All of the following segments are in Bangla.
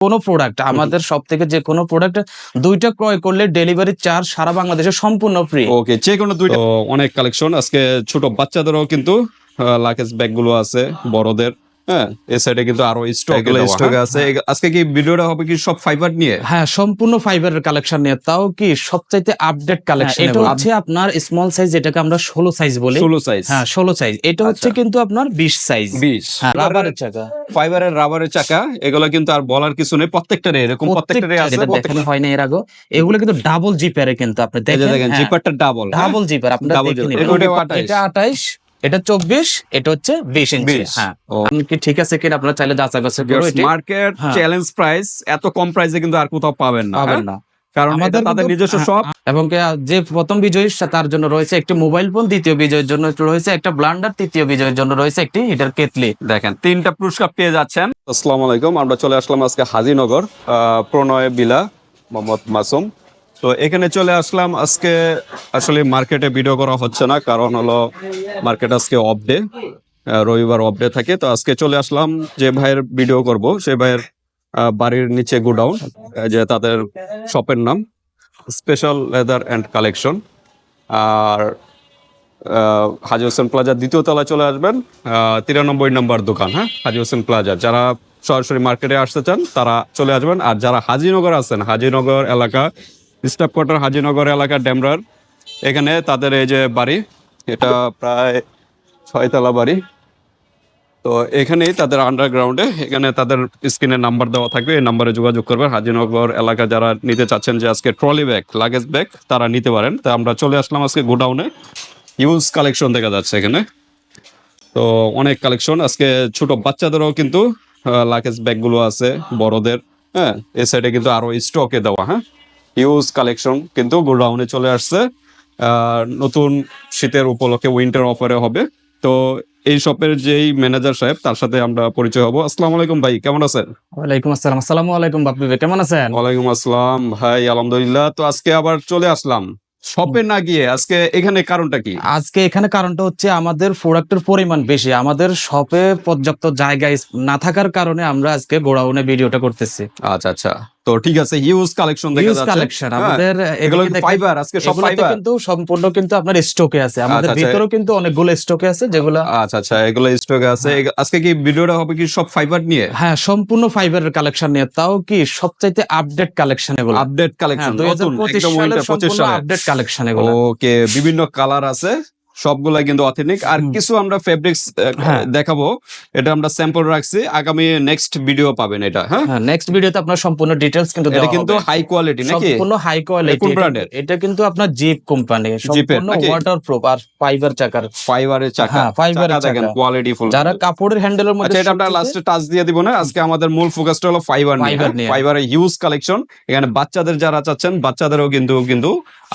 কোনো প্রোডাক্ট আমাদের সব থেকে যে কোনো প্রোডাক্ট দুইটা ক্রয় করলে ডেলিভারি চার্জ সারা বাংলাদেশে সম্পূর্ণ ফ্রি ওকে যে কোনো দুইটা অনেক কালেকশন আজকে ছোট বাচ্চাদেরও কিন্তু লাগেজ ব্যাগগুলো আছে বড়দের। হ্যাঁ এই সাইডে কিন্তু আরও স্টক স্টক আছে। আজকে কি ভিডিওটা হবে কি সব ফাইবার নিয়ে? হ্যাঁ সম্পূর্ণ ফাইবারের কালেকশন নিয়ে। তাও কি সবচাইতে আপডেট কালেকশন এটা হচ্ছে আপনার স্মল সাইজ যেটাকে আমরা ষোলো সাইজ বলি। ষোলো সাইজ হ্যাঁ সাইজ এটা হচ্ছে আচ্ছা। কিন্তু আপনার বিশ সাইজ বিশ। হ্যাঁ রাবারের চাকা। ফাইবারের রাবারের চাকা এগুলো কিন্তু আর বলার কিছু নেই। প্রত্যেকটারে এরকম প্রত্যেকটারে আছে প্রত্যেকটা দেখানো হয় না এর আগে। এগুলো কিন্তু ডাবল জিপারে কিন্তু আপনি দেখেন দেখেন জিপারটা ডাবল ডাবল জিপার আপনারা Double দেখে zipper। নিন এগুলো 28 এটা চব্বিশ এটা হচ্ছে বিশ ইঞ্চি। হ্যাঁ। কি ঠিক আছে কিনা আপনারা চাইলে যাচাই বাছাই মার্কেট হ্যাঁ। চ্যালেঞ্জ প্রাইস এত কম প্রাইসে কিন্তু আর কোথাও পাবেন না পাবেন হ্যাঁ? না। কারণ আমাদের তাদের নিজস্ব হ্যাঁ, শপ এবং যে প্রথম বিজয়ী তার জন্য রয়েছে একটি মোবাইল ফোন দ্বিতীয় বিজয়ের জন্য রয়েছে একটা ব্লান্ডার তৃতীয় বিজয়ের জন্য রয়েছে একটি হিটার কেতলি দেখেন। তিনটা পুরস্কার পেয়ে যাচ্ছেন। আসসালামু আলাইকুম আমরা চলে আসলাম আজকে হাজিনগর আহ, প্রণয় বিলা মোহাম্মদ মাসুম। তো এখানে চলে আসলাম। আজকে আসলে মার্কেটে ভিডিও করা হচ্ছে না, কারণ হলো মার্কেট আজকে অফ ডে রবিবার অফ ডে থাকে। তো আজকে চলে আসলাম, যে ভাইয়ের ভিডিও করব সেই ভাইয়ের বাড়ির নিচে গোডাউন যে তাদের শপের নাম স্পেশাল লেদার অ্যান্ড কালেকশন আর হাজি হোসেন প্লাজার দ্বিতীয় তলায় চলে আসবেন তিরানব্বই নম্বর দোকান হ্যাঁ? হাজি হোসেন প্লাজা যারা সরাসরি মার্কেটে আসতে চান, তারা চলে আসবেন। আর যারা হাজিনগর আছেন, হাজিনগর এলাকা স্টাফ কোয়ার্টার হাজিনগর এলাকা ডেমরার এখানে তাদের এই যে বাড়ি, এটা প্রায় ছয়তলা বাড়ি। তো এখানেই তাদের আন্ডারগ্রাউন্ডে এখানে তাদের স্ক্রিনের নাম্বার দেওয়া থাকবে। এই নাম্বারে যোগাযোগ করবেন। হাজিনগর এলাকা যারা নিতে চাচ্ছেন যে আজকে ট্রলি ব্যাগ লাগেজ ব্যাগ তারা নিতে পারেন। তা আমরা চলে আসলাম আজকে গোডাউনে হিউজ কালেকশন দেখা যাচ্ছে এখানে। তো অনেক কালেকশন আজকে ছোট বাচ্চাদেরও কিন্তু লাগেজ ব্যাগগুলো আছে, বড়দের। হ্যাঁ এই সাইডে কিন্তু আরও স্টকে দেওয়া হ্যাঁ। হিউজ কালেকশন কিন্তু গোডাউনে চলে আসছে। নতুন শীতের উপলক্ষে উইন্টার অফারে হবে। তো এই শপের যেই ম্যানেজার সাহেব তার সাথে আমরা পরিচয় হব। আসসালামু আলাইকুম ভাই কেমন আছেন? ওয়ালাইকুম আসসালাম। আসসালামু আলাইকুম বাপ্পি ভাই কেমন আছেন? ওয়ালাইকুম আসসালাম ভাই আলহামদুলিল্লাহ। তো আজকে আবার চলে আসলাম। শপে না গিয়ে আজকে এখানে কারণটা কি? আজকে এখানে কারণটা হচ্ছে আমাদের প্রোডাক্টের পরিমাণ বেশি। আমাদের শপে পর্যাপ্ত জায়গায় না থাকার কারণে আমরা আজকে গোড়াউনে ভিডিওটা করতেছি। আচ্ছা আচ্ছা। তো ঠিক আছে হিউজ কালেকশন দেখা যাচ্ছে। কালেকশন হ্যাঁ, আমাদের এগুলো ফাইবার আজকে সব ফাইবার কিন্তু সম্পূর্ণ কিন্তু আপনার স্টকে আছে। আমাদের আচ্ছা, আচ্ছা। ভিতরেও কিন্তু অনেকগুলো স্টকে আছে যেগুলো আচ্ছা আচ্ছা এগুলো স্টকে আছে। আজকে কি ভিডিওটা হবে কি সব ফাইবার নিয়ে? হ্যাঁ সম্পূর্ণ ফাইবারের কালেকশন নিয়ে। তাও কি সবচাইতে আপডেট কালেকশন এগুলো? আপডেট কালেকশন নতুন পঁচিশ একদম সালের উইন্টার পঁচিশ সম্পূর্ণ আপডেট কালেকশন এগুলো। ওকে বিভিন্ন কালার আছে। সবগুলা কিন্তু অথেন্টিক আর কিছু আমরা ফেব্রিক্স হ্যাঁ। দেখাবো। এটা আমরা স্যাম্পল রাখছি। আগামী নেক্সট ভিডিও পাবেন এটা হ্যাঁ? হ্যাঁ নেক্সট ভিডিওতে আপনার সম্পূর্ণ ডিটেলস কিন্তু এটা কিন্তু হাই কোয়ালিটি নাকি? সম্পূর্ণ হাই কোয়ালিটি কোন এর? এটা কিন্তু আপনার জিপ কোম্পানি সম্পূর্ণ নাকি? ওয়াটার প্রুফ আর ফাইবার চাকার। ফাইবারের চাকা। হ্যাঁ, এর চাকা কোয়ালিটি ফুল যারা কাপড়ের হ্যান্ডেলের মধ্যে আচ্ছা এটা আমরা লাস্টে টাচ দিয়ে দিব না। আজকে আমাদের মূল ফোকাসটা হলো ফাইবার নিয়ে। ফাইবারের হিউজ কালেকশন এখানে বাচ্চাদের যারা চাচ্ছেন বাচ্চাদেরও কিন্তু কিন্তু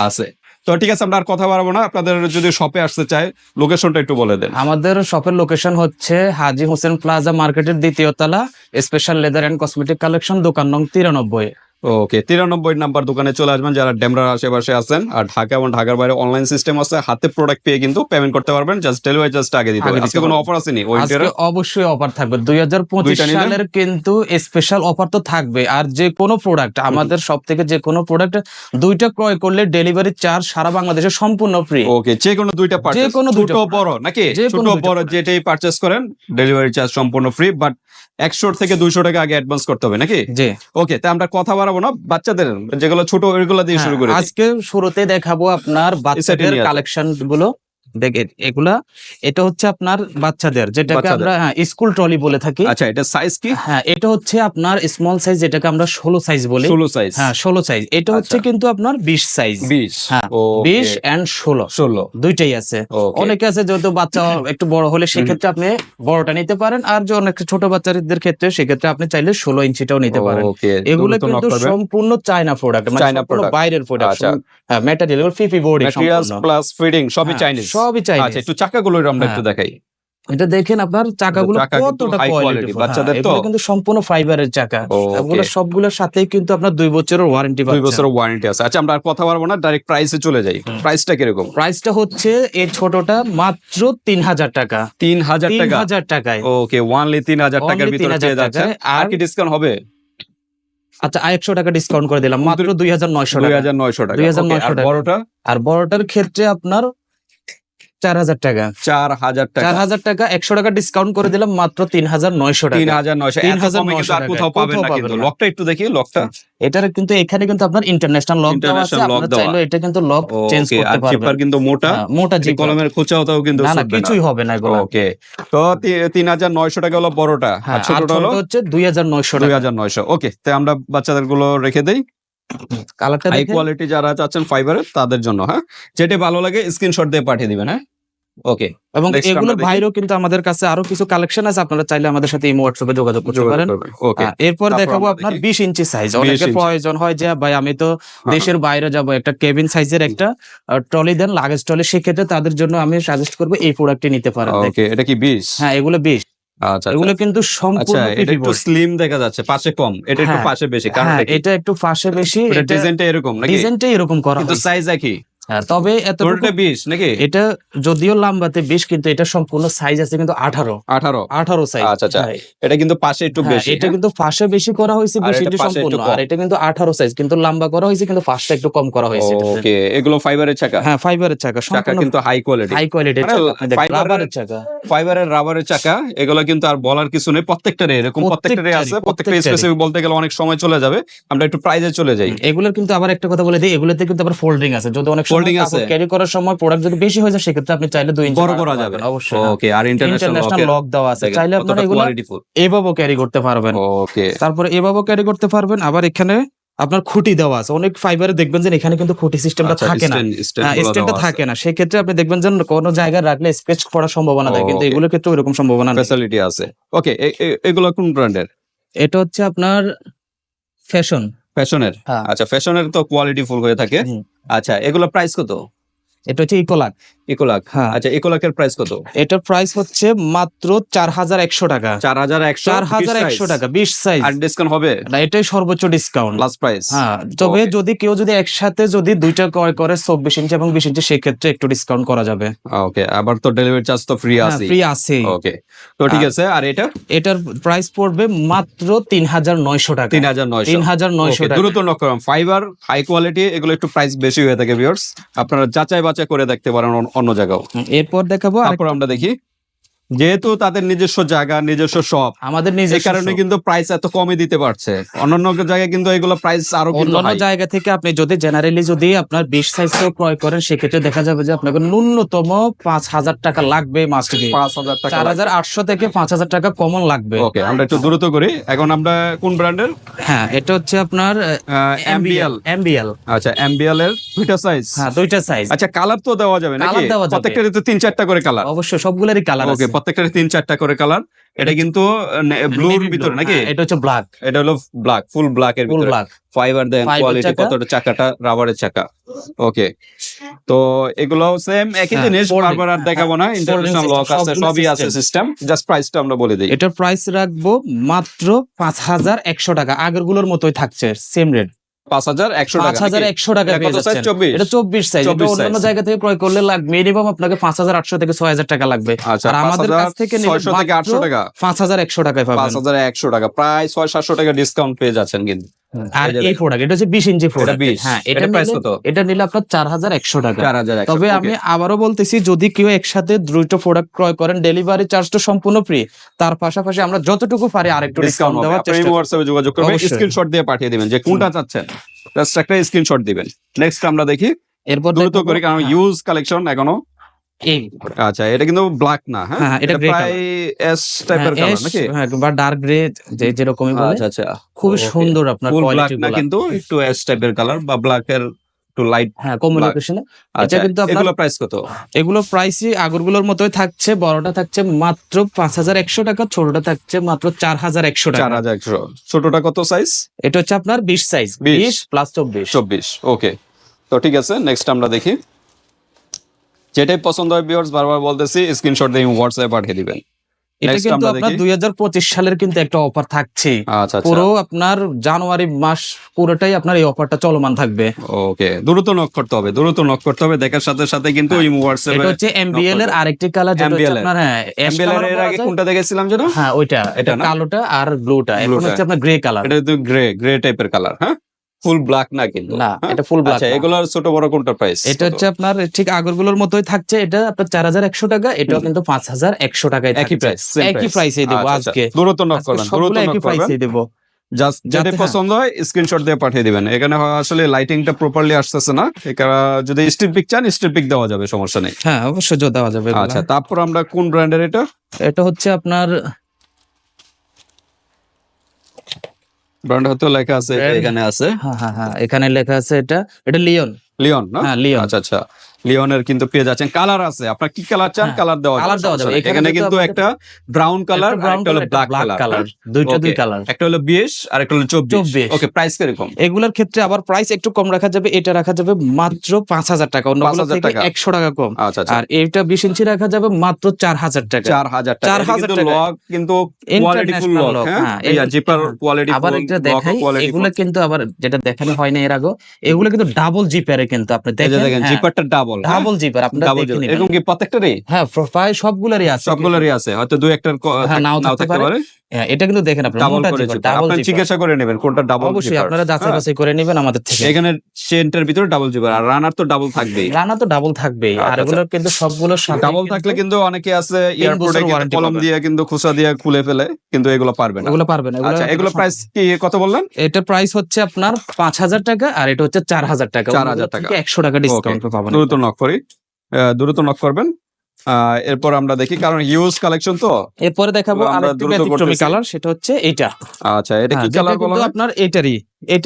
আছে। তো ঠিক আছে, আমরা আর কথা বাড়াবো না। আপনাদের যদি শপে আসতে চাই লোকেশনটা একটু বলে দেন। আমাদের শপের লোকেশন হচ্ছে হাজি হোসেন প্লাজা মার্কেটের দ্বিতীয় তলা special leather and cosmetic collection দোকান নং তিরানব্বই। ওকে তিরানব্বই নাম্বার দোকানে চলে আসবেন যারা ডেমরার আশেপাশে আছেন। আর ঢাকা এবং ঢাকার বাইরে অনলাইন সিস্টেম আছে হাতে প্রোডাক্ট পেয়ে কিন্তু পেমেন্ট করতে পারবেন। জাস্ট ডেলিভারি জাস্ট আগে দিতে হবে। আজকে কোনো অফার আসেনি আজকে অবশ্যই অফার থাকবে। দুই হাজার পঁচিশ দুইটা নিলে? সালের কিন্তু স্পেশাল অফার তো থাকবে। আর যে কোনো প্রোডাক্ট আমাদের সব থেকে যে কোনো প্রোডাক্ট দুইটা ক্রয় করলে ডেলিভারি চার্জ সারা বাংলাদেশে সম্পূর্ণ ফ্রি ওকে যে কোনো দুইটা পারচেজ কোনো ছোট বড় নাকি? যে ছোট বড় যেটাই পারচেজ করেন ডেলিভারি চার্জ সম্পূর্ণ ফ্রি বাট একশো থেকে দুইশো টাকা আগে অ্যাডভান্স করতে হবে নাকি? জি। ওকে তা আমরা কথা বাড়াবো না বাচ্চাদের যেগুলো ছোট ওইগুলো দিয়ে শুরু করি। হ্যাঁ, আজকে শুরুতে দেখাবো আপনার বাচ্চাদের কালেকশনগুলো। দেখেন এগুলা এটা হচ্ছে আপনার বাচ্চাদের যেটাকে আমরা হ্যাঁ, স্কুল ট্রলি বলে থাকি। আচ্ছা এটা সাইজ কি? হ্যাঁ এটা হচ্ছে আপনার স্মল সাইজ যেটাকে আমরা ষোলো সাইজ বলি। ষোলো সাইজ হ্যাঁ ষোলো সাইজ এটা হচ্ছে আচ্ছা। কিন্তু আপনার বিশ সাইজ বিশ। হ্যাঁ বিশ এন্ড ষোলো। ষোলো। দুইটাই আছে। অনেকে আছে যেহেতু বাচ্চা একটু বড় হলে সেক্ষেত্রে আপনি বড়টা নিতে পারেন আর যে অনেক ছোট বাচ্চাদের ক্ষেত্রে সেক্ষেত্রে আপনি চাইলে ষোলো ইঞ্চিটাও নিতে পারেন। এগুলো কিন্তু সম্পূর্ণ চায়না প্রোডাক্ট মানে বাইরের প্রোডাক্ট আচ্ছা। হ্যাঁ ম্যাটেরিয়াল ফিফি বোর্ড প্লাস ফিডিং সবই চাইনিজ সবই আচ্ছা চাইনিজ একটু চাকাগুলো আমরা একটু হ্যাঁ। দেখাই। এটা দেখেন আপনার চাকাগুলো কতটা কোয়ালিটি বাচ্চাদের তো? কিন্তু সম্পূর্ণ ফাইবারের চাকা. এগুলো সবগুলোর সাথেই কিন্তু আপনার দুই বছরের ওয়ারেন্টি দুই বছর ওয়ারেন্টি আছে। আচ্ছা আমরা আর কথা বলব না ডাইরেক্ট প্রাইসে চলে যাই। প্রাইসটা কীরকম? প্রাইসটা হচ্ছে এই ছোটটা মাত্র তিন হাজার টাকা। তিন হাজার তিন টাকা? হাজার টাকায়। ওকে ওয়ানলি তিন হাজার টাকার ভিতরে 3,000 পেয়ে যাচ্ছে আর কি ডিসকাউন্ট হবে? আচ্ছা একশো টাকা ডিসকাউন্ট করে দিলাম মাত্র দুই হাজার নয়শো দুই হাজার নয়শো টাকা। 2900 Okay, আর টাকা। বড়টা? আর বড়টার ক্ষেত্রে আপনার চার হাজার টাকা। চার হাজার টাকা। চার হাজার টাকা একশো টাকা ডিসকাউন্ট করে দিলাম মাত্র তিন হাজার নয়শো। তিন হাজার নয়শো 3,900 কোথাও পাবেন না। লকটা একটু দেখি লকটা এটার কিন্তু এখানে কিন্তু আপনার ইন্টারন্যাশনাল লক দেওয়া আছে। International lock আপনার দেওয়া। চাইলে এটা কিন্তু লক চেঞ্জ ওকে আর জিপার কিন্তু মোটা। হ্যাঁ, মোটা কিন্তু না। কিছুই হবে না এগুলো। ওকে তো তি- তিন হাজার নয়শো টাকা হলো বড়টা হ্যাঁ আর ছোটটা হলো হচ্ছে টাকা। ওকে তো আমরা বাচ্চাদেরগুলো রেখে দেই। কালারটা হাই কোয়ালিটি যারা চাচ্ছেন ফাইবারের তাদের জন্য হ্যাঁ? যেটা ভালো লাগে স্ক্রিনশট দিয়ে পাঠিয়ে দিবেন হ্যাঁ? ওকে এবং এগুলোর বাইরেও কিন্তু আমাদের কাছে আরও কিছু কালেকশন আছে আপনারা চাইলে আমাদের সাথে এই হোয়াটসঅ্যাপে যোগাযোগ করতে পারেন। এরপর দেখাবো আপনার বিশ ইঞ্চি সাইজ 20 অনেকের প্রয়োজন হয় যে ভাই আমি তো হ্যাঁ। দেশের বাইরে যাব একটা কেবিন সাইজের একটা ট্রলি দেন লাগেজ ট্রলি সেক্ষেত্রে তাদের জন্য আমি সাজেস্ট করব এই প্রোডাক্টটি নিতে পারেন। এটা কি বিশ? হ্যাঁ এগুলো বিশ। আচ্ছা এগুলো কিন্তু আচ্ছা সম্পূর্ণ এটা একটু স্লিম দেখা যাচ্ছে পাশে কম। এটা একটু হ্যাঁ, পাশে বেশি কারণ হ্যাঁ এটা একটু ফাঁসে বেশি ডিজাইনটা এরকম নাকি? ডিজাইনটাই এরকম করা কিন্তু সাইজ একই। তবে বিশ নাকি? এটা যদিও লাম্বাতে বিশ কিন্তু এটা সম্পূর্ণ সাইজ আছে কিন্তু আঠারো। আঠারো? আঠারো সাইজ আচ্ছা, আচ্ছা। এটা কিন্তু পাশে একটু হ্যাঁ, বেশি এটা কিন্তু ফাঁসে বেশি করা হয়েছে সম্পূর্ণ। আর এটা কিন্তু আঠারো সাইজ কিন্তু লম্বা করা হয়েছে কিন্তু একটু কম করা হয়েছে। ওকে। এগুলো ফাইবারের চাকা? হ্যাঁ ফাইবারের চাকা চাকা কিন্তু হাই কোয়ালিটি হাই রাবারের চাকা। ফাইবারের রাবারের চাকা। এগুলো কিন্তু আর বলার কিছু নেই প্রত্যেকটারে এরকম প্রত্যেকটারে আছে প্রত্যেকটা স্পেসিফিক বলতে গেলে অনেক সময় চলে যাবে আমরা একটু প্রাইজে চলে যাই। এগুলোর কিন্তু আবার একটা কথা বলে দিই এগুলোতে কিন্তু আবার ফোল্ডিং আছে যদি অনেক Folding আছে? ক্যারি করার সময় প্রোডাক্ট যদি বেশি হয়ে যায় সেক্ষেত্রে আপনি চাইলে দুই ইঞ্চি বড় করা যাবে। অবশ্যই। ওকে আর ইন্টারন্যাশনাল লক দেওয়া আছে। চাইলে আপনারা এগুলো এভাবেও ক্যারি করতে পারবেন। ওকে তারপরে এভাবেও ক্যারি করতে পারবেন। আবার এখানে আপনার খুঁটি দেওয়া আছে। অনেক ফাইবারে দেখবেন যে এখানে কিন্তু খুঁটি সিস্টেমটা আচ্ছা, থাকে না। স্ট্যান্ডটা থাকে না। সেক্ষেত্রে আপনি দেখবেন যে কোনো জায়গায় রাখলে স্কেচ করার সম্ভাবনা থাকে। কিন্তু. এগুলোর ক্ষেত্রে ওইরকম সম্ভাবনা নেই। ফ্যাসিলিটি আছে। ওকে এগুলো কোন ব্র্যান্ডের এটা হচ্ছে আপনার ফ্যাশন ফ্যাশনের? হ্যাঁ। আচ্ছা ফ্যাশনের তো কোয়ালিটি ফুল হয়ে থাকে। আচ্ছা এগুলো প্রাইস কত? এটা হচ্ছে ইকোলাক ইকোলাক হ্যাঁ। আচ্ছা ইকোলাকের প্রাইস কত? এটার প্রাইস হচ্ছে মাত্র চার হাজার একশো টাকা। চার হাজার একশো চার হাজার একশো টাকা বিশ সাইজ আর ডিসকাউন্ট হবে? না এটাই সর্বোচ্চ ডিসকাউন্ট লাস্ট প্রাইস হ্যাঁ তবে যদি কেউ যদি একসাথে যদি দুইটা ক্রয় করে চব্বিশ ইঞ্চি এবং বিশ ইঞ্চি সেক্ষেত্রে একটু ডিসকাউন্ট করা যাবে। ওকে আবার তো ডেলিভারি চার্জ তো ফ্রি আছে ফ্রি আছে ওকে তো ঠিক আছে আর এটা? এটার প্রাইস পড়বে মাত্র তিন হাজার নয়শো টাকা। তিন হাজার নয়শো। তিন হাজার নয়শো টাকা। দ্রুত নক ফাইবার হাই কোয়ালিটি এগুলো একটু প্রাইস বেশি হয়ে থাকে ভিউয়ার্স আপনারা যাচাই বাছাই করে দেখতে পারেন অন্য- জায়গাও। এরপর দেখাবো তারপর আমরা দেখি যেহেতু তাদের নিজস্ব জায়গা নিজস্ব শপ আমাদের নিজস্ব কারণে কিন্তু প্রাইস এত কমে দিতে পারছে। অন্যান্য জায়গায় কিন্তু এগুলো প্রাইস আরও অন্যান্য জায়গা থেকে আপনি যদি জেনারেলি যদি আপনার বিশ সাইজ ক্রয় করেন সেক্ষেত্রে দেখা যাবে যে আপনাকে ন্যূনতম পাঁচ হাজার টাকা লাগবে মাস্ট পাঁচ হাজার টাকা চার হাজার আটশো থেকে পাঁচ হাজার টাকা কমন লাগবে। ওকে আমরা একটু দ্রুত করি। এখন আমরা কোন ব্র্যান্ডের হ্যাঁ এটা হচ্ছে আপনার এমবিএল এমবিএল আচ্ছা এমবিএল এর দুইটা সাইজ হ্যাঁ দুইটা সাইজ আচ্ছা কালার তো দেওয়া যাবে না Colour দেওয়া যাবে। প্রত্যেকটারই তো তিন চারটা করে কালার অবশ্যই সবগুলোরই কালার ওকে আছে। প্রত্যেকটারই তিন চারটা করে কালার এটা কিন্তু ব্লুর ভিতরে নাকি? হ্যাঁ, এটা হচ্ছে ব্ল্যাক এটা হলো ব্ল্যাক ফুল ব্ল্যাক এর ভিতরে। ব্ল্যাক ফাইবার দেন কোয়ালিটি কতটা চাকাটা রাবারের চাকা। ওকে তো এগুলো সেম একই হ্যাঁ, জিনিস বারবার আর দেখাবো না ইন্টারন্যাশনাল লক আছে সবই আছে সিস্টেম জাস্ট প্রাইসটা আমরা বলে দিই। এটা প্রাইস রাখব মাত্র পাঁচ হাজার একশো টাকা। আগেরগুলোর মতোই থাকছে সেম রেট পাঁচ হাজার একশো পাঁচ হাজার একশো টাকা পেয়ে যাচ্ছেন। এটা চব্বিশ সাইজ এটা 24 অন্যান্য জায়গা থেকে ক্রয় করলে মিনিমাম আপনাকে পাঁচ হাজার আটশো থেকে ছয় হাজার টাকা লাগবে। আচ্ছা আর আমাদের কাছ থেকে আটশো টাকা। পাঁচ হাজার একশো টাকায় পাঁচ পাবেন হাজার একশো টাকা। প্রায় ছয় সাতশো টাকা ডিসকাউন্ট পেয়ে যাচ্ছেন কিন্তু। আর এই প্রোডাক্ট এটা হচ্ছে বিশ ইঞ্চি প্রোডাক্ট হ্যাঁ এটা নিলে কত? এটা নিলে আপনার চার হাজার একশো টাকা। তবে আমি আবারও বলতেছি যদি কেউ একসাথে দুইটা প্রোডাক্ট ক্রয় করেন ডেলিভারি চার্জ তো সম্পূর্ণ ফ্রি তার পাশাপাশি আমরা যতটুকু পারি আরেকটু ডিসকাউন্ট দেওয়ার চেষ্টা। হোয়াটসঅ্যাপে যোগাযোগ করবেন। স্ক্রিনশট দিয়ে পাঠিয়ে দিবেন। যে কোনটা চাচ্ছেন জাস্ট একটা স্ক্রিনশট দিবেন। নেক্সট আমরা দেখি এরপর দ্রুত করে কারণ হ্যাঁ, ইউজ কালেকশন এখনও এই আচ্ছা এটা কিন্তু ব্ল্যাক না হ্যাঁ? হ্যাঁ, এটা grey প্রায় এস টাইপের কালার নাকি? হ্যাঁ, বা ডার্ক গ্রে যে যেরকমই বলে আচ্ছা। আচ্ছা Okay. সুন্দর আপনার কোয়ালিটি না কিন্তু একটু এস টাইপের কালার বা ব্ল্যাক এর একটু লাইট হ্যাঁ কমিউনিকেশনে আচ্ছা কিন্তু এগুলো প্রাইস কত? এগুলো প্রাইসই আগরগুলোর মতোই থাকছে বড়টা থাকছে মাত্র পাঁচ হাজার একশো টাকা ছোটটা থাকছে মাত্র চার হাজার একশো চার টাকা হাজার একশো। ছোটটা কত সাইজ এটা হচ্ছে আপনার বিশ সাইজ 20 বিশ প্লাস চব্বিশ। চব্বিশ ওকে তো ঠিক আছে নেক্সট আমরা দেখি। যেটাই পছন্দ হয় ভিউয়ার্স বারবার বলতেছি স্ক্রিনশট দিয়ে হোয়াটসঅ্যাপে পাঠিয়ে দিবেন। এটা কিন্তু আপনার। দুই হাজার পঁচিশ সালের কিন্তু একটা অফার থাকছে। আচ্ছা আচ্ছা। পুরো আপনার জানুয়ারি মাস পুরোটাই আপনার এই অফারটা চলমান থাকবে। ওকে দ্রুত নক করতে হবে দ্রুত নক করতে হবে দেখার সাথে সাথে কিন্তু ওই হোয়াটসঅ্যাপে হ্যাঁ। এটা হচ্ছে এমবিএল এর আরেকটি কালার যেটা হচ্ছে আপনার হ্যাঁ এমবিএল এর আগে কোনটা দেখেছিলাম যেন? হ্যাঁ ওইটা। এটা এটা কালোটা আর ব্লুটা এখন হচ্ছে আপনার গ্রে কালার এটা তো গ্রে গ্রে টাইপের কালার হ্যাঁ? ফুল ব্ল্যাক না কিন্তু। না হ্যাঁ? এটা ফুল ব্ল্যাক আচ্ছা এগুলোর ছোট বড় কোনটা প্রাইস এটা হচ্ছে আপনার ঠিক আগরগুলোর মতোই থাকছে এটা আপনার চার হাজার একশো টাকা এটা কিন্তু পাঁচ হাজার একশো টাকায় একই প্রাইস একই প্রাইসে দেবো আজকে আচ্ছা, দ্রুত নক আজকে করবেন দ্রুত সবগুলো নক প্রাইসে দেবো। জাস্ট। পছন্দ হয় স্ক্রিনশট দিয়ে পাঠিয়ে দিবেন। এখানে আসলে লাইটিংটা প্রপারলি আসতেছে না। এখানে যদি স্টিল পিক চান স্টিল পিক দেওয়া যাবে সমস্যা নেই। হ্যাঁ অবশ্যই দেওয়া যাবে আচ্ছা তারপর আমরা কোন ব্র্যান্ডের এটা? এটা হচ্ছে আপনার ব্র্যান্ড হয়তো লেখা আছে এখানে আছে। হ্যাঁ হ্যাঁ হ্যাঁ এখানে লেখা আছে এটা এটা লিওন লিওন না? হ্যাঁ লিওন আচ্ছা আচ্ছা। লিওনের কিন্তু পেয়ে যাচ্ছেন কালার আছে। আপনার কি কালার চান? হ্যাঁ, কালার দেওয়া colour দেওয়া যাবে। এখানে কিন্তু একটা ব্রাউন কালার একটা হলো ব্ল্যাক কালার দুইটা দুই কালার একটা হলো 20 আর একটা হলো 24 24 ওকে প্রাইস কীরকম? এগুলোর ক্ষেত্রে আবার প্রাইস একটু কম রাখা যাবে। এটা রাখা যাবে মাত্র পাঁচ হাজার টাকা। অন্যগুলো থেকে টাকা। একশো টাকা কম। আচ্ছা আচ্ছা। আর এটা বিশ ইঞ্চি রাখা যাবে মাত্র চার হাজার টাকা। চার হাজার টাকা। চার এটা হাজার কিন্তু টাকা। লক কিন্তু কোয়ালিটি ফুল লক হ্যাঁ? হ্যাঁ, এই জিপার হ্যাঁ। কোয়ালিটি আবার এটা দেখাই এগুলো কিন্তু আবার যেটা দেখানো হয় না এর আগে এগুলো কিন্তু ডাবল জিপারে কিন্তু আপনি দেখেন দেখেন জিপারটা ডাবল ডাবল জিপার আপনারা দেখে নিবেন। এরকম কি প্রত্যেকটারই? হ্যাঁ প্রায় সবগুলোরই আছে। সবগুলোরই আছে হয়তো দুই একটার হ্যাঁ, নাও থাকতে পারে। হ্যাঁ, এটা কিন্তু দেখেন আপনারা ডাবল মোটা জিপার ডাবল জিপার জিজ্ঞাসা করে নেবেন কোনটা ডাবল অবশ্যই আপনারা যাচাই বাছাই করে নেবেন আমাদের থেকে। এখানে চেনটার ভিতরে ডাবল জিপার আর রানার তো ডাবল থাকবেই। রানা তো ডাবল থাকবেই আচ্ছা, আর এগুলো কিন্তু সবগুলোর সাথে ডাবল থাকলে কিন্তু অনেকে আছে এয়ারপোর্টে কলম দিয়ে কিন্তু খুসা দিয়ে খুলে ফেলে কিন্তু এগুলো পারবে না। এগুলো পারবেন এগুলো আচ্ছা এগুলো প্রাইস কি কত বললেন? এটার প্রাইস হচ্ছে আপনার পাঁচ হাজার টাকা আর এটা হচ্ছে চার হাজার টাকা। 4,000 টাকা। একশো টাকা ডিসকাউন্ট পাবেন। নক করি। দ্রুত নক করবেন। এরপর আমরা দেখি কারণ হিউজ কালেকশন তো। এরপরে দেখাবো আমরা আরেকটি ব্যতিক্রমী কালার সেটা হচ্ছে এটা আচ্ছা এটা কি হ্যাঁ, কালার বলা আপনার এইটারই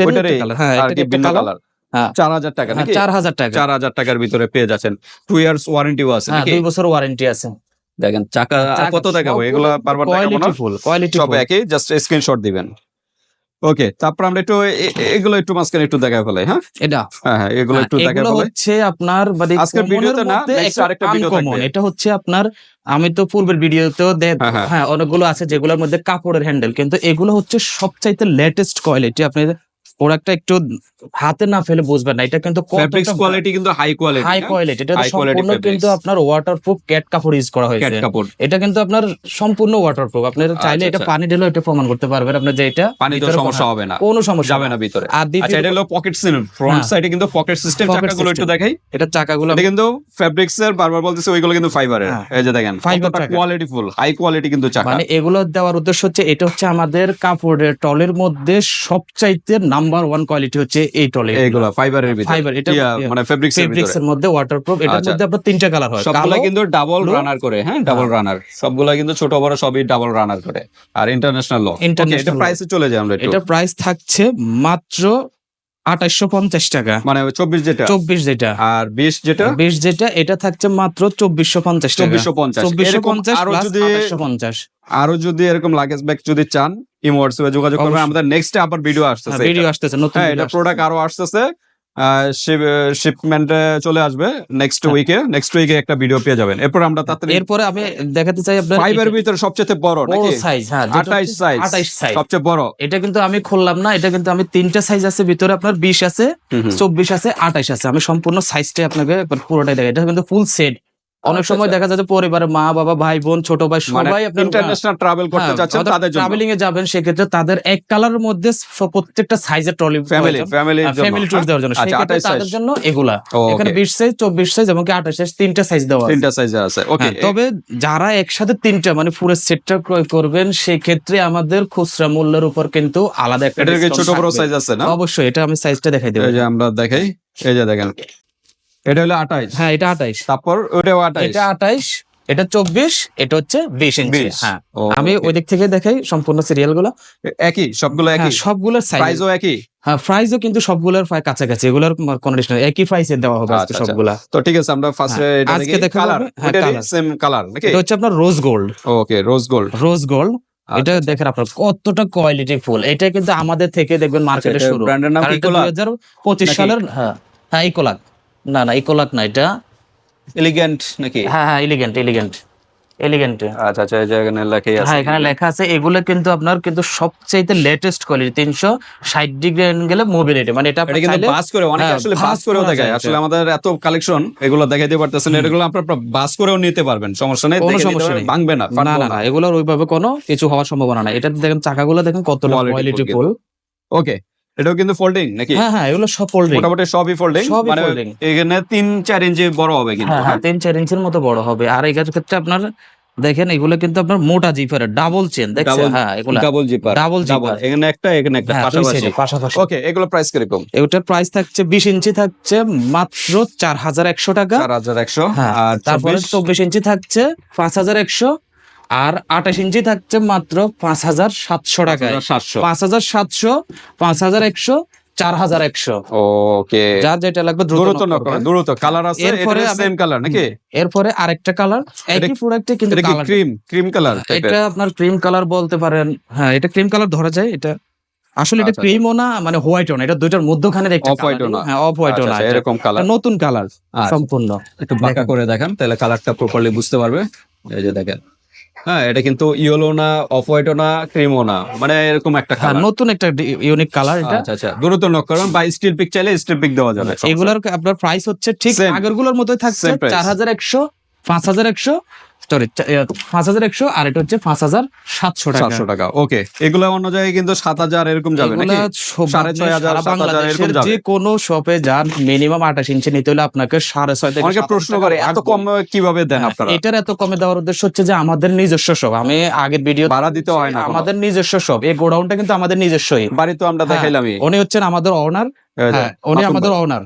ওইটারই কালার হ্যাঁ আর কি ভিন্ন কালার হ্যাঁ। চার হাজার টাকা নাকি? চার হাজার টাকা। চার হাজার টাকার ভিতরে পেয়ে যাচ্ছেন। টু ইয়ার্স ওয়ারেন্টিও আছে হ্যাঁ দুই বছর ওয়ারেন্টি আছে। দেখেন চাকা কত দেখাবো? এগুলো দেখাবো না। সব একই জাস্ট স্ক্রিনশট দিবেন। ওকে তারপর আমরা একটু এগুলো একটু মাঝখানে একটু দেখা ফেলাই হ্যাঁ এটা হ্যাঁ হ্যাঁ এগুলো হ্যাঁ, একটু দেখা ফেলাই হচ্ছে আপনার মানে আজকের ভিডিওতে না, নেক্সট আরেকটা ভিডিও থাকবে। এটা হচ্ছে আপনার আমি তো পূর্বের ভিডিওতেও হ্যাঁ, হ্যাঁ। হ্যাঁ অনেকগুলো আছে যেগুলোর মধ্যে কাপড়ের হ্যান্ডেল কিন্তু এগুলো হচ্ছে সবচাইতে লেটেস্ট কোয়ালিটি আপনি প্রোডাক্টটা একটু হাতে না ফেলে বুঝবেন না। এটা কিন্তু ফেব্রিক্স কোয়ালিটি কিন্তু হাই কোয়ালিটি হাই কোয়ালিটি এটা সম্পূর্ণ কিন্তু আপনার ওয়াটারপ্রুফ ক্যাট কাপড় ইউজ করা হয়েছে। এটা কিন্তু আপনার সম্পূর্ণ ওয়াটারপ্রুফ আপনি চাইলে এটা আচ্ছা। পানি ঢেলে এটা প্রমাণ করতে পারবেন। আপনি যে এটা পানি তো সমস্যা হবে না। কোনো সমস্যা হবে না ভিতরে। আর আচ্ছা এটা হলো পকেট সিস্টেম ফ্রন্ট। সাইডে কিন্তু পকেট সিস্টেম চাকাগুলো একটু দেখাই। এটা চাকাগুলো এটা কিন্তু ফেব্রিক্স এর বারবার বলতেছে ওইগুলো কিন্তু ফাইবারের হ্যাঁ। এই যে দেখেন চাকা। কোয়ালিটি ফুল হাই কোয়ালিটি কিন্তু চাকা। মানে এগুলো দেওয়ার উদ্দেশ্য হচ্ছে এটা হচ্ছে আমাদের কাপড়ের টলের মধ্যে সবচাইতে নাম্বার ওয়ান কোয়ালিটি হচ্ছে এই টলে এগুলো ফাইবারের ভিতরে। ফাইবার এটা মানে ফেব্রিক্স এর ফেব্রিক্স এর মধ্যে ওয়াটারপ্রুফ এটার আচ্ছা। মধ্যে আপনার তিনটা কালার হয়। সবগুলো কিন্তু ডাবল রানার করে হ্যাঁ ডাবল রানার সবগুলা কিন্তু ছোট বড় সবই ডাবল রানার করে। আর ইন্টারন্যাশনাল ল এটা International law। প্রাইসে চলে যায় আমরা এটা প্রাইস থাকছে মাত্র আঠাশশো পঞ্চাশ টাকা। মানে চব্বিশ যেটা? চব্বিশ যেটা। আর বিশ যেটা? বিশ যেটা এটা থাকছে মাত্র চব্বিশশো পঞ্চাশ টাকা। চব্বিশশো পঞ্চাশ। চব্বিশশো পঞ্চাশ আরও যদি পঞ্চাশ। আরও যদি এরকম লাগেজ ব্যাগ যদি চান ইমো হোয়াটসঅ্যাপে যোগাযোগ করবেন। আমাদের নেক্সট আবার ভিডিও আসতেছে ভিডিও আসতেছে নতুন হ্যাঁ এটা প্রোডাক্ট আরও আসতেছে। শিপমেন্টে চলে আসবে নেক্সট। উইকে নেক্সট উইকে একটা ভিডিও পেয়ে যাবেন। এরপর আমরা তাড়াতাড়ি এরপরে আমি দেখাতে চাই আপনার ফাইবার ভিতরে সবচেয়ে বড় বড় নাকি? সাইজ হ্যাঁ আঠাইশ সাইজ আঠাইশ সাইজ সবচেয়ে বড়। এটা কিন্তু আমি খুললাম না এটা কিন্তু আমি তিনটা সাইজ আছে ভিতরে আপনার বিশ আছে চব্বিশ আছে আঠাইশ আছে। আমি সম্পূর্ণ সাইজটাই আপনাকে পুরোটাই দেখাই। এটা কিন্তু ফুল সেট অনেক আচ্ছা, সময় আচ্ছা। দেখা যায় যে পরিবারের মা বাবা ভাই বোন ছোট ভাই মানে সবাই ইন্টারন্যাশনাল ট্রাভেল করতে চাচ্ছেন তাদের জন্য। ট্রাভেলিং এ যাবেন সেক্ষেত্রে তাদের এক কালারের মধ্যে প্রত্যেকটা সাইজের trolley family family family tour দেওয়ার জন্য। আচ্ছা সেক্ষেত্রে 28 তাদের জন্য এগুলা। এখানে বিশ সাইজ চব্বিশ সাইজ এবং আঠাশ সাইজ তিনটা সাইজ দেওয়া আছে। তিনটা সাইজের আছে। ওকে হ্যাঁ, তবে যারা একসাথে তিনটা মানে পুরো সেটটা ক্রয় করবেন সেই ক্ষেত্রে আমাদের খুচরা মূল্যের উপর কিন্তু আলাদা একটা ছোট বড় সাইজ আছে না? অবশ্যই এটা আমি সাইজটা দেখাই দেবো। এই যে আমরা দেখাই এই যে দেখেন। এটা হলো আঠাইশ। হ্যাঁ এটা আঠাইশ। তারপর ওটাও আঠাইশ। এটা আঠাইশ এটা চব্বিশ এটা হচ্ছে বিশ ইঞ্চি হ্যাঁ আমি ওই দিক থেকে দেখাই সম্পূর্ণ সিরিয়ালগুলো একই সবগুলো হ্যাঁ, একই? সবগুলোর সাইজ প্রাইসও একই? হ্যাঁ প্রাইসও কিন্তু সবগুলোর প্রায় কাছাকাছি এগুলোর কন্ডিশন একই প্রাইসে দেওয়া হবে আজকে আচ্ছা, আচ্ছা। সবগুলা। তো ঠিক আছে আমরা ফার্স্টে হ্যাঁ, আজকে দেখি কালার। সেম কালার নাকি? এটা হচ্ছে আপনার rose gold okay rose gold rose gold এটা আচ্ছা, দেখেন আপনার কতটা কোয়ালিটি ফুল। এটা কিন্তু আমাদের থেকে দেখবেন মার্কেটে শুরু। এর নাম কি এটা 2025 সালের হ্যাঁ হ্যাঁ ইকোলাক না না ইকোলাক না এটা এলিগেন্ট নাকি? হ্যাঁ হ্যাঁ এলিগেন্ট এলিগেন্ট এলিগেন্টে আচ্ছা আচ্ছা এখানে লেখাই আছে। হ্যাঁ এখানে লেখা আছে এগুলো কিন্তু আপনার কিন্তু সবচেয়ে লেটেস্ট কোয়ালিটি তিনশো ষাট ডিগ্রি অ্যাঙ্গেলে মোবিলিটি মানে এটা এটা কিন্তু বাস করে অনেকে হ্যাঁ, আসলে বাস করেও দেখায়। আসলে আমাদের এত কালেকশন এগুলো দেখাইতে পারতেছেন এগুলো আপনার বাস করেও নিতে পারবেন সমস্যা নেই কোনো সমস্যা নেই। ভাঙবে না না না এগুলোর ওইভাবে কোনো কিছু হওয়ার সম্ভাবনা নাই। এটা দেখেন চাকাগুলো দেখেন কত কোয়ালিটি ফুল ওকে এটাও কিন্তু ফোল্ডিং নাকি? হ্যাঁ হ্যাঁ এগুলো সব ফোল্ডিং মোটামুটি সবই ফোল্ডিং সবই মানে এখানে তিন চার ইঞ্চি বড় হবে কিন্তু হ্যাঁ হ্যাঁ তিন চার ইঞ্চির মতো বড় হবে। আর এটার ক্ষেত্রে আপনার দেখেন এগুলো কিন্তু আপনার মোটা জিপার ডাবল চেন দেখছেন? হ্যাঁ এগুলো ডাবল জিপার Double zipper। এখানে একটা এখানে একটা হ্যাঁ পাশাপাশি। পাশাপাশি। ওকে এগুলো প্রাইস কীরকম? এটার প্রাইস থাকছে বিশ ইঞ্চি থাকছে মাত্র চার হাজার একশো টাকা। চার হাজার একশো। হ্যাঁ আর তারপরে চব্বিশ? চব্বিশ ইঞ্চি থাকছে পাঁচ হাজার একশো। আর আঠাশ ইঞ্চি থাকছে মাত্র পাঁচ হাজার সাতশো টাকায়। সাতশো। পাঁচ হাজার সাতশো পাঁচ হাজার একশো চার হাজার একশো। ওকে। যার যেটা লাগবে দ্রুত দ্রুত কালার আছে এরপরে সেম কালার নাকি? এরপরে আরেকটা কালার একই প্রোডাক্টে কিন্তু এটা ক্রিম ক্রিম কালার এটা আপনার ক্রিম কালার বলতে পারেন। হ্যাঁ এটা ক্রিম কালার ধরা যায় এটা আসলে এটা আচ্ছা, ক্রিমও না মানে হোয়াইটও না এটা দুইটার মধ্যখানে একটা white ও না। হ্যাঁ অফ হোয়াইটও না আচ্ছা, এরকম কালার নতুন কালার আচ্ছা। সম্পূর্ণ। একটু বাঁকা। করে দেখেন তাহলে কালারটা প্রপারলি বুঝতে পারবে। এই যে দেখেন। হ্যাঁ এটা কিন্তু ইয়েলো না অফ হোয়াইটও না ক্রিমও না। মানে এরকম একটা হ্যাঁ নতুন একটা ইউনিক কালার এটা। আচ্ছা আচ্ছা দ্রুত নক করুন বা স্টিল পিক চাইলে স্টিল পিক দেওয়া যাবে এগুলোর আপনার প্রাইস হচ্ছে ঠিক Same. আগেরগুলোর মতোই থাকছে চার হাজার একশো পাঁচ হাজার একশো সরি পাঁচ হাজার একশো আর এটা হচ্ছে পাঁচ হাজার সাতশো টাকা। সাতশো টাকা ওকে। এগুলো অন্য জায়গায় কিন্তু সাত হাজার এরকম যাবে নাকি? সাড়ে ছয় হাজার, সারা সাত হাজার বাংলাদেশের যে কোনো শপে যান মিনিমাম আঠাশ ইঞ্চি নিতে হলে আপনাকে সাড়ে ছয় থেকে অনেকে প্রশ্ন করে এত। কম কীভাবে দেন হ্যাঁ, আপনারা? এটার এত কমে দেওয়ার উদ্দেশ্য হচ্ছে যে আমাদের নিজস্ব শপ আমি আগের ভিডিও ভাড়া দিতে হয় না আমাদের নিজস্ব শপ এই গোডাউনটা কিন্তু আমাদের নিজস্বই। বাড়ি তো আমরা হ্যাঁ, দেখাইলামই। উনি হচ্ছেন আমাদের ওনার হ্যাঁ উনি আমাদের ওকে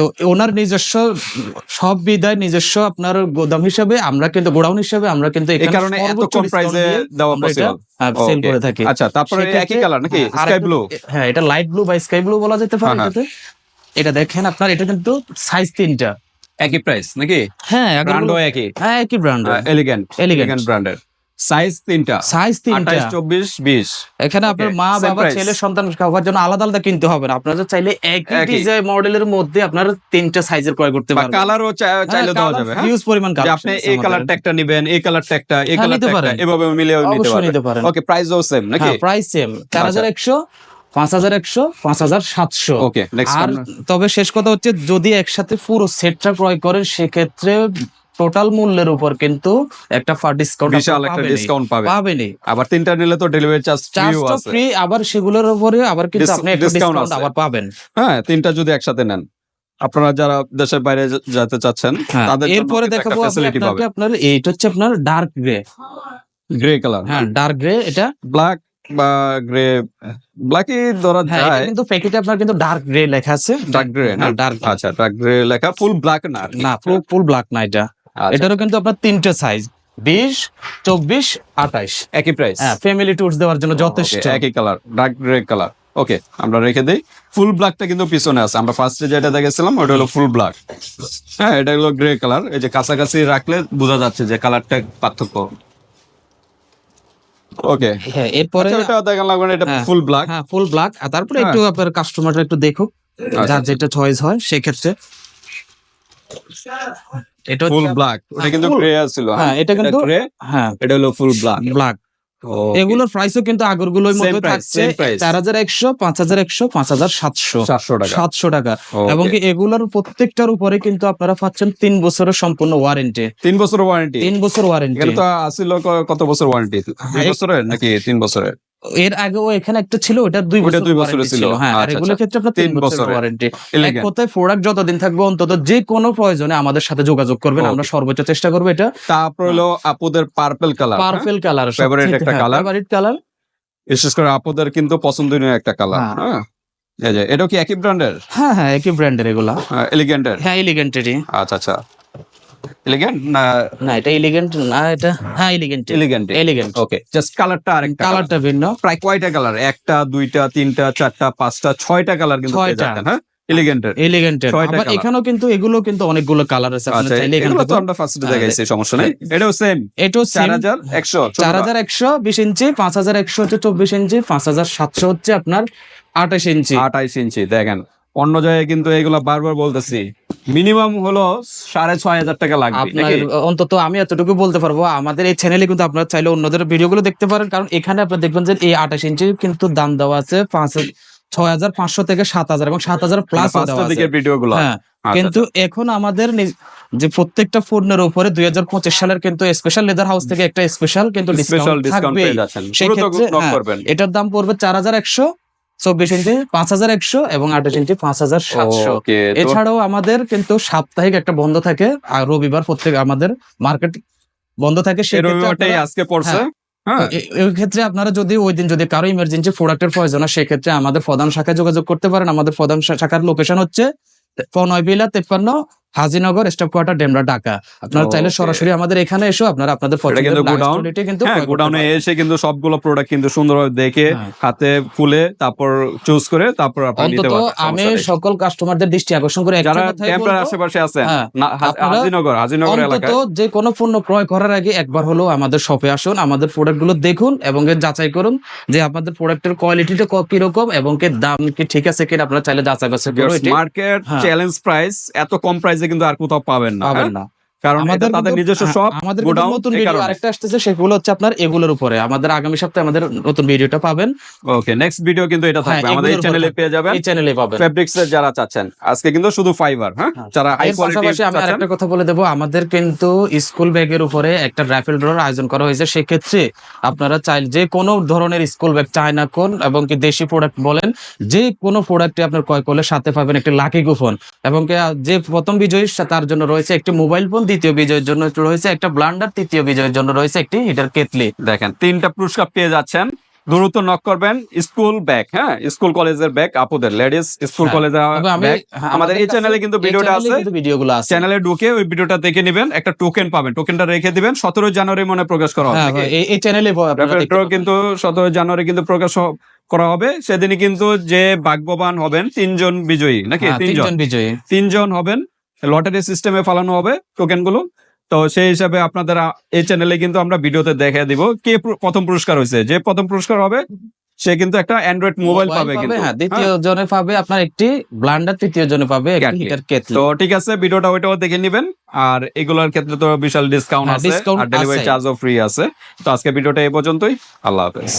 তো ওনার নিজস্ব সব বিদায় নিজস্ব আপনার গোদাম হিসাবে আমরা কিন্তু গোডাউন হিসাবে আমরা কিন্তু এই কারণে এত কম প্রাইসে দেওয়া পসিবল হ্যাঁ, সেল করে থাকি। আচ্ছা তারপরে একই কালার নাকি? হ্যাঁ, স্কাই ব্লু হ্যাঁ এটা লাইট ব্লু বা স্কাই ব্লু বলা যেতে পারে হ্যাঁ, হ্যাঁ। এটাতে। এটা দেখেন আপনার এটা কিন্তু সাইজ তিনটা। একই প্রাইস নাকি? হ্যাঁ ব্র্যান্ডও একই। হ্যাঁ একই ব্র্যান্ড এলিগেন্ট. এলিগেন্ট ব্র্যান্ডের সাইজ তিনটা। সাইজ তিনটা। চব্বিশ বিশ। এখানে আপনার মা বাবা. ছেলে সন্তান খাওয়ার জন্য আলাদা আলাদা কিনতে হবে না। আপনারা চাইলে একই একই। ডিজাইন মডেলের মধ্যে আপনার তিনটা সাইজের ক্রয় করতে পারবেন। কালারও চাইলে দেওয়া যাবে হ্যাঁ? হিউজ পরিমাণ কালার আপনি এই কালার ট্যাগটা নিবেন এই এই হ্যাঁ। এভাবে মিলিয়ে নিতে পারেন। ওকে প্রাইসও সেম নাকি? হ্যাঁ প্রাইস সেম চার হাজার একশো পাঁচ হাজার একশো পাঁচ হাজার সাতশো। আর তবে শেষ কথা হচ্ছে যদি একসাথে পুরো সেটটা ক্রয় করেন সেক্ষেত্রে টোটাল মূল্যের উপর কিন্তু একটা ফার ডিসকাউন্ট বিশাল একটা ডিসকাউন্ট পাবে পাবেনই। আবার তিনটা নিলে তো ডেলিভারি চার্জ ফ্রিও আছে। ফ্রি আবার সেগুলোর উপরে আবার কিন্তু আপনি একটা ডিসকাউন্ট। আবার পাবেন। হ্যাঁ তিনটা যদি একসাথে নেন। আপনারা যারা দেশের বাইরে যেতে চাচ্ছেন হ্যাঁ, তাদের এরপরে দেখাবো আপনাকে আপনার এইটা হচ্ছে আপনার ডার্ক গ্রে গ্রে কালার হ্যাঁ ডার্ক গ্রে এটা ব্ল্যাক বা গ্রে ব্ল্যাকই ধরা হ্যাঁ যায়। কিন্তু প্যাকেটে আপনার কিন্তু ডার্ক গ্রে লেখা আছে। ডার্ক গ্রে না হ্যাঁ। ডার্ক আচ্ছা ডার্ক গ্রে লেখা ফুল ব্ল্যাক না না ফুল ফুল ব্ল্যাক না এটা। আচ্ছা, এটারও কিন্তু আপনার তিনটে সাইজ বিশ চব্বিশ আঠাইশ। একই প্রাইস হ্যাঁ ফ্যামিলি ট্যুরস দেওয়ার জন্য যথেষ্ট। একই colour dark grey colour okay আমরা রেখে দেই। ফুল ব্ল্যাকটা কিন্তু পিছনে আছে। আমরা ফার্স্টে যেটা দেখেছিলাম ওটা হলো ফুল ব্ল্যাক হ্যাঁ এটা হলো গ্রে কালার এই যে কাছাকাছি রাখলে বোঝা যাচ্ছে যে কালারটা পার্থক্য। ওকে হ্যাঁ এরপরে ওটা দেখা লাগবে না, এটা। ফুল ব্ল্যাক হ্যাঁ ফুল ব্ল্যাক আর তারপরে হ্যাঁ। একটু আপনার কাস্টমারটা একটু দেখুক যার যেটা চয়েস হয় সেক্ষেত্রে এটা ফুল ব্ল্যাক ওটা কিন্তু গ্রে ছিল হ্যাঁ। এটা কিন্তু গ্রে হ্যাঁ। এটা হলো ফুল ব্ল্যাক ব্ল্যাক এগুলোর প্রাইসও কিন্তু আগেরগুলোর মধ্যে থাকছে চার হাজার একশো পাঁচ হাজার একশো পাঁচ হাজার সাতশো। সাতশো টাকা। সাতশো টাকা। Okay. এবং কি এগুলোর প্রত্যেকটার উপরে কিন্তু আপনারা পাচ্ছেন তিন বছরের সম্পূর্ণ ওয়ারেন্টি তিন বছর ওয়ারেন্টি তিন বছর ওয়ারেন্টি ক- কত বছর ওয়ারেন্টি হ্যাঁ, বছরের নাকি তিন বছরের? এর আগেও এখানে একটা ছিল ওটা দুই বছর দুই warranty ছিল। হ্যাঁ আর আচ্ছা, এগুলোর আচ্ছা। ক্ষেত্রে আপনার তিন বছরের। ওয়ারেন্টি এক কথায় প্রোডাক্ট যতদিন থাকবে অন্তত যে কোনো প্রয়োজনে আমাদের সাথে যোগাযোগ করবেন। আমরা সর্বোচ্চ চেষ্টা করব এটা। তারপর হলো আপুদের purple colour purple colour Favorite একটা কালার ফেভারিট কালার বিশেষ করে আপুদের কিন্তু পছন্দনীয় একটা কালার হ্যাঁ। হ্যাঁ? এটাও কি একই ব্র্যান্ডের হ্যাঁ হ্যাঁ একই ব্র্যান্ডের এগুলা। এলিগেন্টের হ্যাঁ এলিগেন্টেরই আচ্ছা আচ্ছা। এলিগেন্ট না না এটা এলিগেন্ট না এটা হ্যাঁ elegant elegant elegant okay just কালারটা আরেকটা কালারটা ভিন্ন। প্রায় কয়টা কালার একটা দুইটা তিনটা চারটা পাঁচটা ছয়টা কালার কিন্তু পেয়ে যাচ্ছেন হ্যাঁ? এলিগেন্টের এলিগেন্টের আবার এখানেও কিন্তু এগুলো কিন্তু অনেকগুলো কালার আছে আচ্ছা চাইলে এখান তো আমরা ফার্স্টে দেখাইছি সমস্যা নেই। এটাও সেম এটাও চার সেম হাজার একশো চার হাজার একশো বিশ ইঞ্চি পাঁচ হাজার একশো হচ্ছে চব্বিশ ইঞ্চি পাঁচ হাজার সাতশো হচ্ছে আপনার আঠাশ ইঞ্চি। আঠাইশ ইঞ্চি দেখেন। অন্য জায়গায় কিন্তু এগুলো বারবার বলতেছি। মিনিমাম হলো সাড়ে ছয় হাজার টাকা লাগবে আপনার অন্তত আমি এতটুকু বলতে পারব আমাদের এই চ্যানেলে কিন্তু আপনারা চাইলে অন্যদের ভিডিওগুলো দেখতে পারেন কারণ এখানে আপনারা দেখবেন যে এই আঠাশ ইঞ্চি কিন্তু দাম দেওয়া আছে পাঁচ ছয় হাজার পাঁচশো থেকে সাত হাজার এবং সাত হাজার প্লাস মানে ভিডিও গুলো হ্যাঁ আচ্ছা, কিন্তু এখন আমাদের যে প্রত্যেকটা পণ্যের উপরে দুই হাজার পঁচিশ সালের কিন্তু স্পেশাল লেদার হাউস থেকে একটা স্পেশাল কিন্তু ডিসকাউন্ট ডিসকাউন্ট থাকবে সেই ক্ষেত্রে হ্যাঁ, এটার দাম পড়বে চার হাজার একশো চব্বিশ ইঞ্চি পাঁচ হাজার একশো এবং আঠাশ ইঞ্চি পাঁচ হাজার সাতশো। এছাড়াও আমাদের কিন্তু সাপ্তাহিক একটা বন্ধ থাকে আর রবিবার প্রত্যেক আমাদের মার্কেট বন্ধ থাকে সেক্ষেত্রে আজকে পড়ছে? হ্যাঁ। এ- এই ক্ষেত্রে আপনারা যদি ওই দিন যদি কারও ইমার্জেন্সি প্রোডাক্টের প্রয়োজন হয় সেক্ষেত্রে আমাদের প্রধান শাখায় যোগাযোগ করতে পারেন। আমাদের প্রধান শাখার লোকেশন হচ্ছে নয়বিলা তেপ্পান্ন হাজিনগর স্টাফ কোয়ার্টার ডেমরা ঢাকা। আপনারা চাইলে সরাসরি আমাদের এখানে এসো আপনারা আপনাদের কিন্তু godown? কিন্তু হ্যাঁ করতে গোডাউনে এসে কিন্তু সবগুলো প্রোডাক্ট কিন্তু সুন্দরভাবে দেখে হ্যাঁ। হাতে ফুলে তারপর চুজ করে তারপর অন্তত আমি সকল কাস্টমারদের দৃষ্টি আকর্ষণ করে একটা যারা টেম্পলার আশেপাশে আছেন হ্যাঁ, হাজিনগর হাজিনগর অন্তত যে কোনো পণ্য ক্রয় করার আগে একবার হলো আমাদের শপে আসুন আমাদের প্রোডাক্টগুলো দেখুন এবং এর যাচাই করুন যে আপনাদের প্রোডাক্টের কোয়ালিটিটা কীরকম এবং কি দাম কি ঠিক আছে কিনা আপনারা চাইলে যাচাই বাছাই করে এটি মার্কেট। চ্যালেঞ্জ প্রাইস এত কম প্রাইসে কিন্তু আর কোথাও পাবেন না পাবেন হ্যাঁ? না কারণ এটা আমাদের তাদের নিজস্ব হ্যাঁ, সব আমাদের কিন্তু নতুন ভিডিও আরেকটা আসতেছে সেগুলো হচ্ছে আপনার এগুলোর উপরে। আমাদের আগামী সপ্তাহে আমাদের নতুন ভিডিওটা পাবেন। ওকে নেক্সট ভিডিও কিন্তু এটা হ্যাঁ, থাকবে। আমাদের এই চ্যানেলে পেয়ে যাবেন এই চ্যানেলে পাবেন। ফেব্রিক্স এর যারা চাচ্ছেন আজকে কিন্তু শুধু ফাইবার হ্যাঁ? হ্যাঁ। যারা হাই কোয়ালিটি আমি আরেকটা কথা বলে দেবো আমাদের কিন্তু স্কুল ব্যাগের উপরে একটা রাইফেল ড্রর আয়োজন করা হয়েছে। সেক্ষেত্রে আপনারা চাই যে কোনো ধরনের স্কুল ব্যাগ চায়না কোন এবং কি দেশি প্রোডাক্ট বলেন যে কোনো প্রোডাক্টে আপনার ক্রয় করলে সাথে পাবেন একটি লাকি কুপন এবং কি যে প্রথম বিজয়ী তার জন্য রয়েছে একটি মোবাইল ফোন দ্বিতীয় বিজয়ের জন্য রয়েছে একটা ব্লান্ডার তৃতীয় বিজয়ের জন্য রয়েছে একটি হিটার কেতলি দেখেন তিনটা পুরস্কার পেয়ে যাচ্ছেন। দ্রুত নক করবেন স্কুল ব্যাগ হ্যাঁ? স্কুল কলেজের ব্যাগ আপুদের লেডিস স্কুল কলেজের আমাদের এই চ্যানেলে কিন্তু ভিডিওটা আছে। ভিডিওগুলো আছে। চ্যানেলে ঢুকে ওই ভিডিওটা দেখে নেবেন। একটা টোকেন পাবেন। টোকেনটা রেখে দিবেন। সতেরো জানুয়ারি মনে প্রকাশ করা হবে হ্যাঁ এই- চ্যানেলে কিন্তু সতেরো জানুয়ারি কিন্তু প্রকাশ করা হবে। সেদিনই কিন্তু যে ভাগ্যবান হবেন তিনজন বিজয়ী নাকি? হ্যাঁ, তিনজন। বিজয়ী। তিনজন হবেন লটারি সিস্টেমে ফালানো হবে টোকেনগুলো তো সেই হিসাবে আপনাদের এই চ্যানেলে কিন্তু আমরা ভিডিওতে দেখে দিব কে প্রথম পুরস্কার হয়েছে। যে প্রথম পুরস্কার হবে সে কিন্তু একটা অ্যান্ড্রয়েড মোবাইল পাবে কিন্তু। হ্যাঁ দ্বিতীয় জনে পাবে আপনার একটি ব্লান্ডার তৃতীয় জনে পাবে একটি। হিটার কেতলি তো ঠিক আছে ভিডিওটা ওইটাও দেখে নিবেন। আর এগুলোর ক্ষেত্রে তো বিশাল ডিসকাউন্ট হ্যাঁ, আছে আর ডেলিভারি। চার্জও ফ্রি আছে। তো আজকে ভিডিওটা এই পর্যন্তই। আল্লাহ হাফেজ।